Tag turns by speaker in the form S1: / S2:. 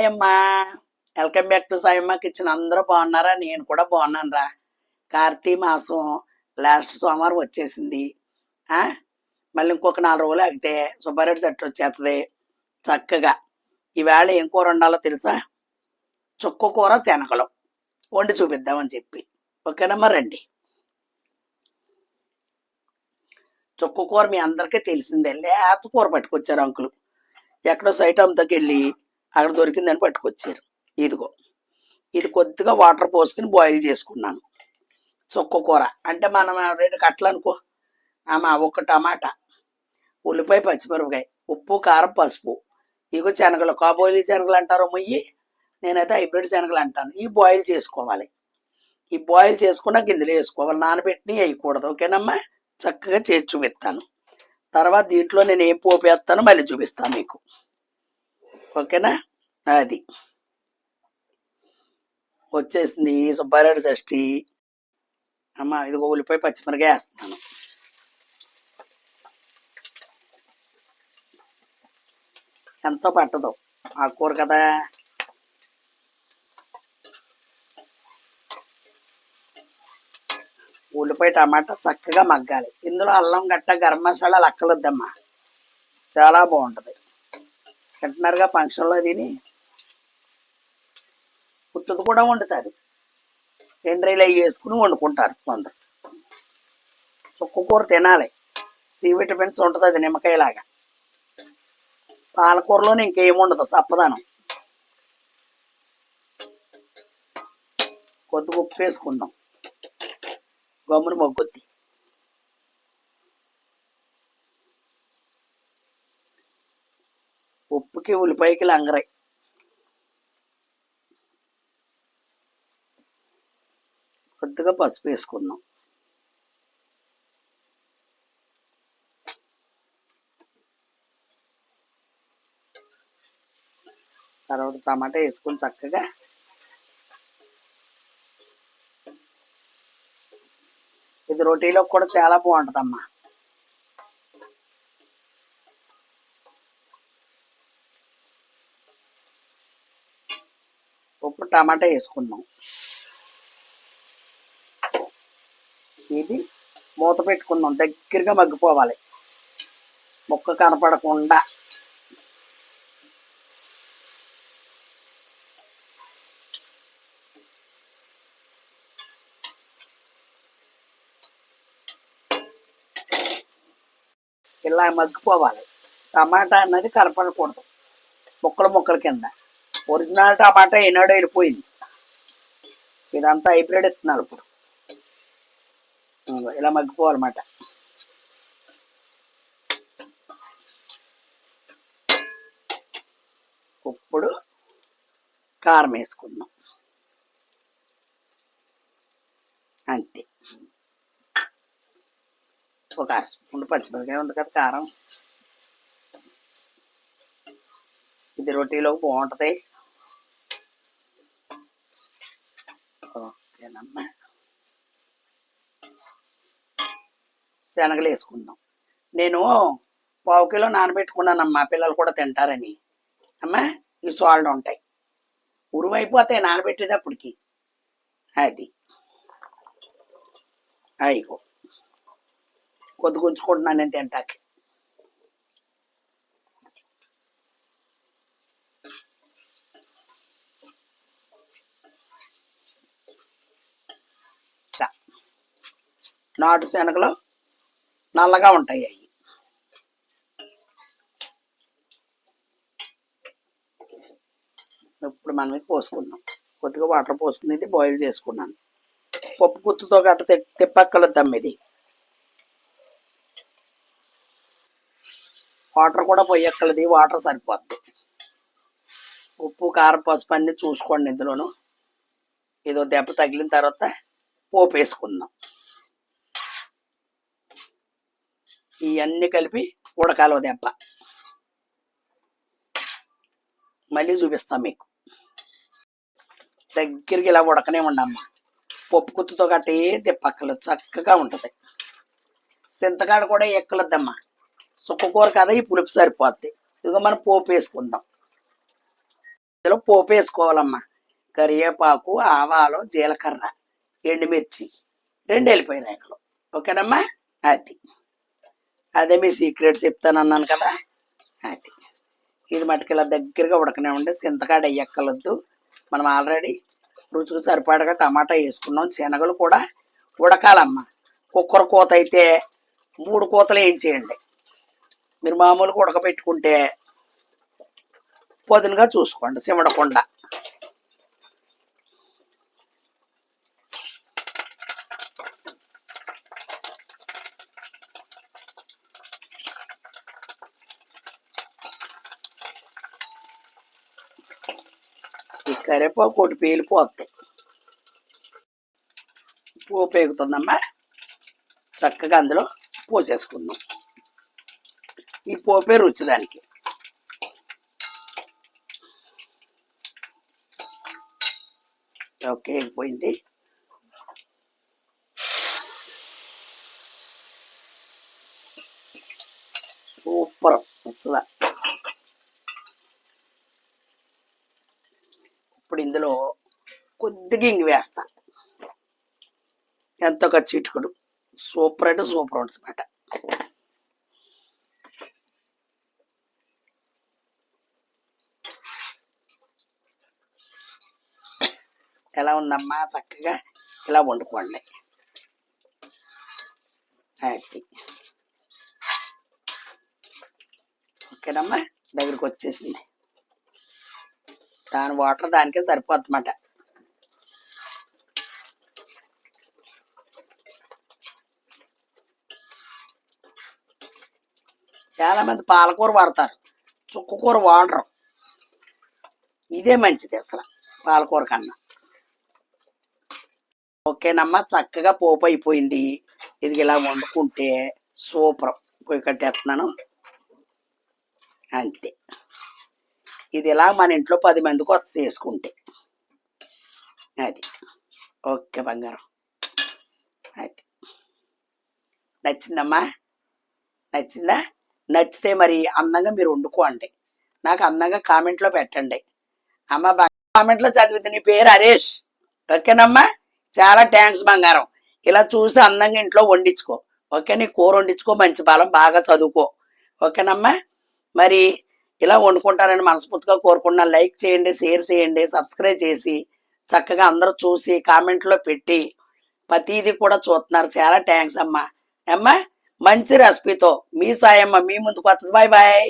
S1: Hi అమ్మా welcome back to Sayamma kitchen. అందరూ బాగున్నారా? నేను కూడా బాగున్నాను రా కార్తీ మాసం లాస్ట్ సోమవారం వచ్చేసింది. మళ్ళీ ఇంకొక నాలుగు రోజులు ఆగితే సుబ్బారెడ్డి చెట్టు వచ్చేస్తుంది చక్కగా. ఈవేళ ఏం కూర ఉండాలో తెలుసా? చుక్క కూర శనగలు. వండి చూపిద్దామని చెప్పి. ఓకేనమ్మా రండి. చుక్క కూర మీ అందరికీ తెలిసిందే. లేత కూర పట్టుకొచ్చారు అంకులు. ఎక్కడో సైట్ అంతకెళ్ళి అక్కడ దొరికిందని పట్టుకొచ్చారు. ఇదిగో. ఇది కొద్దిగా వాటర్ పోసుకుని బాయిల్ చేసుకున్నాను. చుక్క కూర. అంటే మనం రెండు కట్టలు అనుకో. ఆమా ఒక టమాటా ఉల్లిపాయ పచ్చిమిరపకాయ ఉప్పు కారం పసుపు. ఇగో శనగలు. కాబోయిలీ శనగలు అంటారు మొయ్యి? నేనైతే హైబ్రిడ్ శనగలు అంటాను. ఈ బాయిల్ చేసుకోవాలి. ఈ బాయిల్ చేసుకున్న గింజలు వేసుకోవాలి. నానబెట్టిన వేయకూడదు. ఓకేనమ్మా? చక్కగా చేసి చూపిస్తాను. తర్వాత దీంట్లో నేను ఏం పోపేస్తానో మళ్ళీ చూపిస్తాను మీకు. ఓకేనా? అది. వచ్చేసింది సుబ్బారెడ్డి షష్ఠి అమ్మ ఇదిగో ఉల్లిపాయ పచ్చిమిరకాయ వేస్తున్నాను. ఎంతో పట్టదు. ఆ కూర కదా. ఉల్లిపాయ టమాటా చక్కగా మగ్గాలి. ఇందులో అల్లం గట్ట గరం మసాలాలు అక్కలొద్దమ్మా చాలా బాగుంటుంది. తింటున్నారుగా ఫంక్షన్లో తిని? ఉత్తది కూడా వండుతారు. ఎండ్రీలు అవి వేసుకుని వండుకుంటారు కొందరు. చుక్కకూర తినాలి. సి విటమిన్స్ ఉంటుంది అది నిమ్మకాయలాగా. పాలకూరలోనే ఇంకేముండదు సప్పదానం. కొద్ది ఉప్పు వేసుకుందాం. గమ్మున మొగ్గుద్ది. ఉప్పుకి ఉల్లిపాయకి లంగరాయి. కొద్దిగా పసుపు వేసుకుందాం. తర్వాత టమాటా వేసుకొని చక్కగా ఇది రొటీలో కూడా చాలా బాగుంటుందమ్మా. ఉప్పు టమాటా వేసుకున్నాం ఇది మూత పెట్టుకుందాం దగ్గరగా మగ్గిపోవాలి. ముక్క కనపడకుండా. ఇలా మగ్గిపోవాలి. టమాటా అన్నది కనపడకూడదు. ముక్కలు ముక్కల కింద. ఒరిజినల్ టమాటా ఏనాడో వెళ్ళిపోయింది. ఇదంతా హైబ్రిడ్ ఇస్తున్నారు ఇప్పుడు. ఇలా మగ్గిపోవాలన్నమాట ఇప్పుడు కారం వేసుకుందాం. అంతే. ఒక అర స్పూన్ పచ్చిమిరకాయ ఉంది కదా కారం. ఇది రొటీలో బాగుంటుంది. ఓకేనమ్మా. శనగలు వేసుకుందాం నేను పావు కిలో నానబెట్టుకున్నానమ్మా పిల్లలు కూడా తింటారని. అమ్మా ఈ సాల్ట్ ఉంటాయి. ఉరువైపోతాయి నానబెట్టేటప్పటికి. అది. అయిగో కొద్ది ఉంచుకుంటున్నాను నేను తింటాకి. నాటు శనగలు నల్లగా ఉంటాయి అవి. ఇప్పుడు మనం పోసుకున్నాం కొద్దిగా వాటర్ పోసుకుని ఇది బాయిల్ చేసుకున్నాను. పప్పు గుత్తుతో గట్ట తిప్- ఇది. వాటర్ కూడా పోయక్కలది వాటర్ సరిపోద్ది. ఉప్పు కారం పసుపు అన్నీ చూసుకోండి ఇందులోను. ఏదో దెబ్బ తగిలిన తర్వాత పోపు వేసుకుందాం ఇవన్నీ కలిపి ఉడకాలి దెబ్బ. మళ్ళీ చూపిస్తాం మీకు. దగ్గరికి ఇలా ఉడకనే ఉండమ్మా పప్పు కుత్తుతో గట్టి తిప్పక్కలు చక్కగా ఉంటుంది. చింతకాడ కూడా ఎక్కలద్దమ్మా. సుక్కకూర కదా ఈ పులుపు సరిపోద్ది. ఇదిగో మనం పోపు వేసుకుందాం. ఇందులో పోపు వేసుకోవాలమ్మా. కరివేపాకు ఆవాలు జీలకర్ర ఎండుమిర్చి రెండు వెళ్ళిపోయినాయి ఓకేనమ్మా? అది. అదే మీ సీక్రెట్ చెప్తాను అన్నాను కదా? అది. ఇది మటుకు ఇలా దగ్గరగా ఉడకనే ఉండే చింతకాడ ఎక్కలొద్దు మనం ఆల్రెడీ రుచికి సరిపడగా టమాటా వేసుకున్నాం శనగలు కూడా ఉడకాలమ్మా. కుక్కర్ కూత అయితే మూడు కూతలు ఏం చేయండి. మీరు మామూలుగా ఉడకబెట్టుకుంటే పొదునుగా చూసుకోండి సిమడకుండా. ఈ కరివేపాకు ఒకటి పేలిపోతాయి పోపు ఎగుతుందమ్మా చక్కగా అందులో పోసేసుకుందాం. ఈ పోపే రుచి దానికి. ఓకే అయిపోయింది. సూపర్ వస్తుందా ఇప్పుడు ఇందులో కొద్దిగా ఇంగి వేస్తా. ఎంతో ఒక చిటుకుడు సూపర్ అంటే సూపర్ ఉంటుంది అన్నమాట ఎలా ఉందమ్మా? చక్కగా ఇలా వండుకోండి. అది ఓకేనమ్మా? దగ్గరికి వచ్చేసింది దాని వాటర్ దానికే సరిపోతుందన్నమాట చాలా మంది పాలకూర వాడతారు. చుక్కకూర వాడరు. ఇదే మంచిది అసలు పాలకూర కన్నా. ఓకేనమ్మా చక్కగా పోపు అయిపోయింది. ఇది ఇలా వండుకుంటే సూపర్. పొయ్యి కట్టేస్తున్నాను. అంతే. ఇది ఇలా మన ఇంట్లో పది మంది కొత్త తీసుకుంటే అది. ఓకే బంగారం. అది. నచ్చిందమ్మా? నచ్చిందా? నచ్చితే మరి అందంగా మీరు వండుకోండి. నాకు అందంగా కామెంట్లో పెట్టండి. అమ్మ కామెంట్లో చదివితే నీ పేరు హరీష్. ఓకేనమ్మా? చాలా థ్యాంక్స్ బంగారం. ఇలా చూసి అందంగా ఇంట్లో వండించుకో. ఓకే? నీ కూర వండించుకో మంచి బలం బాగా చదువుకో. ఓకేనమ్మా? మరి ఇలా వండుకుంటారని మనస్ఫూర్తిగా కోరుకుంటున్నాను లైక్ చేయండి షేర్ చేయండి సబ్స్క్రైబ్ చేసి చక్కగా అందరూ చూసి కామెంట్లో పెట్టి ప్రతిదీ కూడా చూస్తున్నారు. చాలా థ్యాంక్స్ అమ్మా. అమ్మా మంచి రెసిపీతో మీ సాయమ్మ మీ ముందుకు వస్తుంది. Bye bye.